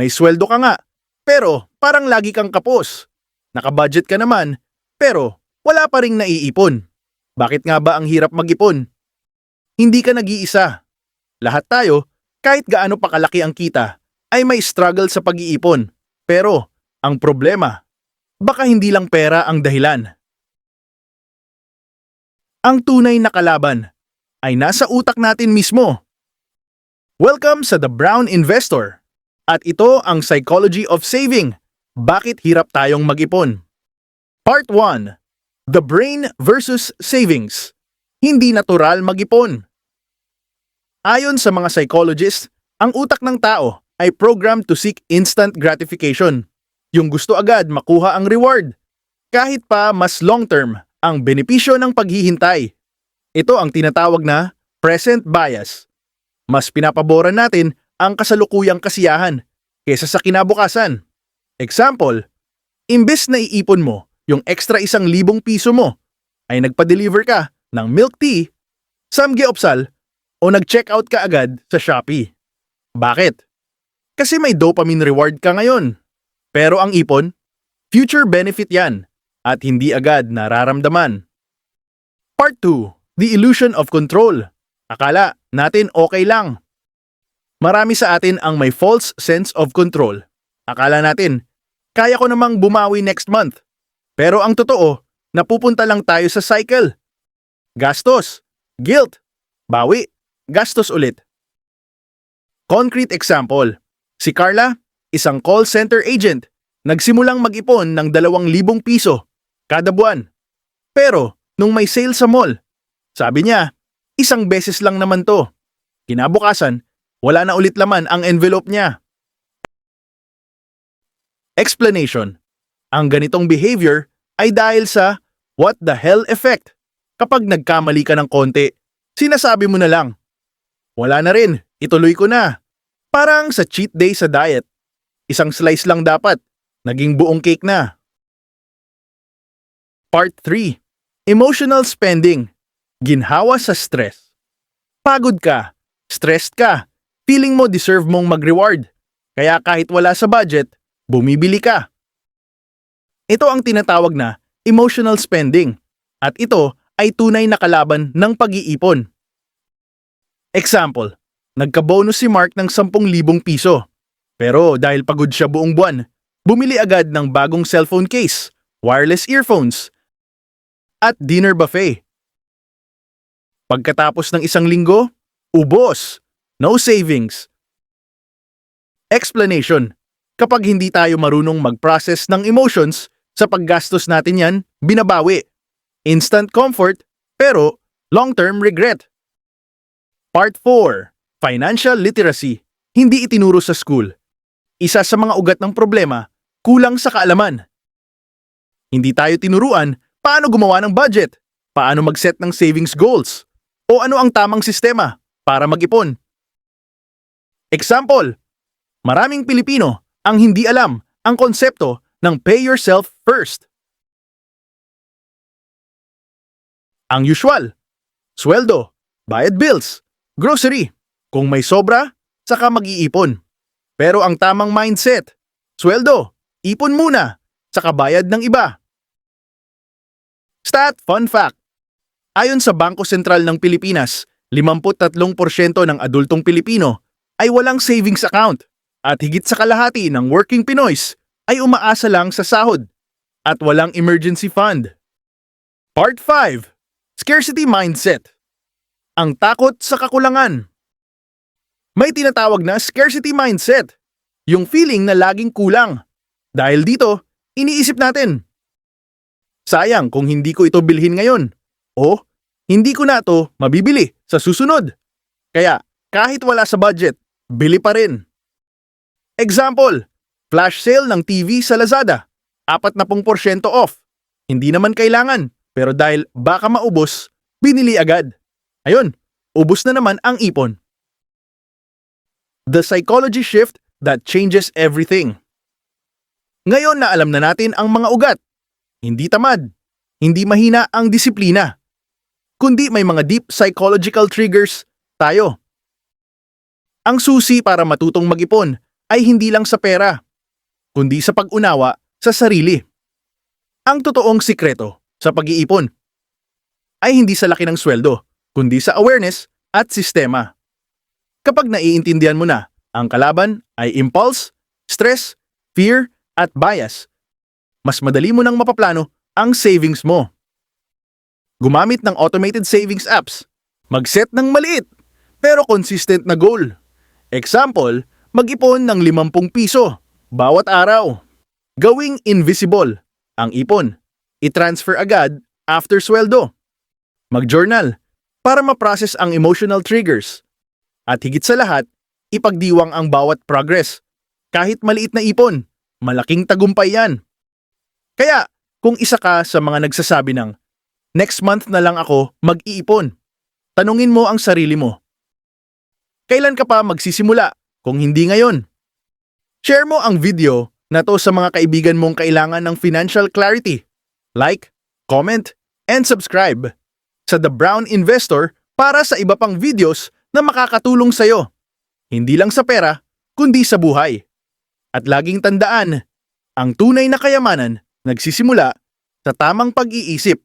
May sweldo ka nga, pero parang lagi kang kapos. Nakabudget ka naman, pero wala pa ring naiipon. Bakit nga ba ang hirap mag-ipon? Hindi ka nag-iisa. Lahat tayo, kahit gaano pa kalaki ang kita, ay may struggle sa pag-iipon. Pero, ang problema, baka hindi lang pera ang dahilan. Ang tunay na kalaban ay nasa utak natin mismo. Welcome sa The Brown Investor. At ito ang Psychology of Saving. Bakit hirap tayong mag-ipon? Part 1. The Brain versus Savings. Hindi natural mag-ipon. Ayon sa mga psychologists, ang utak ng tao ay programmed to seek instant gratification. Yung gusto agad makuha ang reward. Kahit pa mas long-term ang benepisyo ng paghihintay. Ito ang tinatawag na present bias. Mas pinapaboran natin ang kasalukuyang kasiyahan kesa sa kinabukasan. Example, imbes na iipon mo yung extra isang libong piso mo, ay nagpa-deliver ka ng milk tea, samgyupsal, o nag-check out ka agad sa Shopee. Bakit? Kasi may dopamine reward ka ngayon. Pero ang ipon, future benefit yan at hindi agad nararamdaman. Part 2. The illusion of control. Akala natin okay lang. Marami sa atin ang may false sense of control. Akala natin, kaya ko namang bumawi next month. Pero ang totoo, napupunta lang tayo sa cycle. Gastos, guilt, bawi, gastos ulit. Concrete example, si Carla, isang call center agent, nagsimulang mag-ipon ng 2,000 piso kada buwan. Pero nung may sale sa mall, sabi niya, isang beses lang naman to. Kinabukasan, wala na ulit laman ang envelope niya. Explanation. Ang ganitong behavior ay dahil sa what the hell effect. Kapag nagkamali ka ng konti, sinasabi mo na lang, wala na rin, ituloy ko na. Parang sa cheat day sa diet. Isang slice lang dapat, naging buong cake na. Part 3. Emotional spending. Ginhawa sa stress. Pagod ka, stressed ka, feeling mo deserve mong mag-reward. Kaya kahit wala sa budget, bumibili ka. Ito ang tinatawag na emotional spending. At ito ay tunay na kalaban ng pag-iipon. Example, nagka-bonus si Mark ng 10,000 piso. Pero dahil pagod siya buong buwan, bumili agad ng bagong cellphone case, wireless earphones, at dinner buffet. Pagkatapos ng isang linggo, ubos, no savings. Explanation. Kapag hindi tayo marunong mag-process ng emotions, sa paggastos natin yan, binabawi. Instant comfort, pero long-term regret. Part 4. Financial literacy. Hindi itinuro sa school. Isa sa mga ugat ng problema, kulang sa kaalaman. Hindi tayo tinuruan paano gumawa ng budget, paano mag-set ng savings goals, o ano ang tamang sistema para mag-ipon. Example, maraming Pilipino ang hindi alam ang konsepto ng pay yourself first. Ang usual, sweldo, bayad bills, grocery. Kung may sobra, saka mag-iipon. Pero ang tamang mindset, sweldo, ipon muna, saka bayad ng iba. Stat fun fact. Ayon sa Bangko Sentral ng Pilipinas, 53% ng adultong Pilipino ay walang savings account at higit sa kalahati ng working Pinoys ay umaasa lang sa sahod at walang emergency fund. Part 5. Scarcity Mindset Ang takot sa kakulangan May tinatawag na scarcity mindset, yung feeling na laging kulang. Dahil dito, iniisip natin, sayang kung hindi ko ito bilhin ngayon o hindi ko na to mabibili sa susunod. Kaya kahit wala sa budget, bili pa rin. Example, flash sale ng TV sa Lazada, 40% off. Hindi naman kailangan, pero dahil baka maubos, binili agad. Ayun, ubos na naman ang ipon. The psychology shift that changes everything. Ngayon na alam na natin ang mga ugat. Hindi tamad, hindi mahina ang disiplina. Kundi may mga deep psychological triggers tayo. Ang susi para matutong mag-ipon ay hindi lang sa pera, kundi sa pag-unawa sa sarili. Ang totoong sikreto sa pag-iipon ay hindi sa laki ng sweldo, kundi sa awareness at sistema. Kapag naiintindihan mo na, ang kalaban ay impulse, stress, fear, at bias, mas madali mo nang mapaplano ang savings mo. Gumamit ng automated savings apps. Mag-set ng maliit pero consistent na goal. Example, mag-ipon ng 50 piso bawat araw. Gawing invisible ang ipon. I-transfer agad after sweldo. Mag-journal para ma-process ang emotional triggers. At higit sa lahat, ipagdiwang ang bawat progress. Kahit maliit na ipon, malaking tagumpay yan. Kaya, kung isa ka sa mga nagsasabi ng, next month na lang ako mag-iipon, tanungin mo ang sarili mo. Kailan ka pa magsisimula kung hindi ngayon? Share mo ang video na to sa mga kaibigan mong kailangan ng financial clarity. Like, comment, and subscribe sa The Brown Investor para sa iba pang videos na makakatulong sa'yo. Hindi lang sa pera, kundi sa buhay. At laging tandaan, ang tunay na kayamanan nagsisimula sa tamang pag-iisip.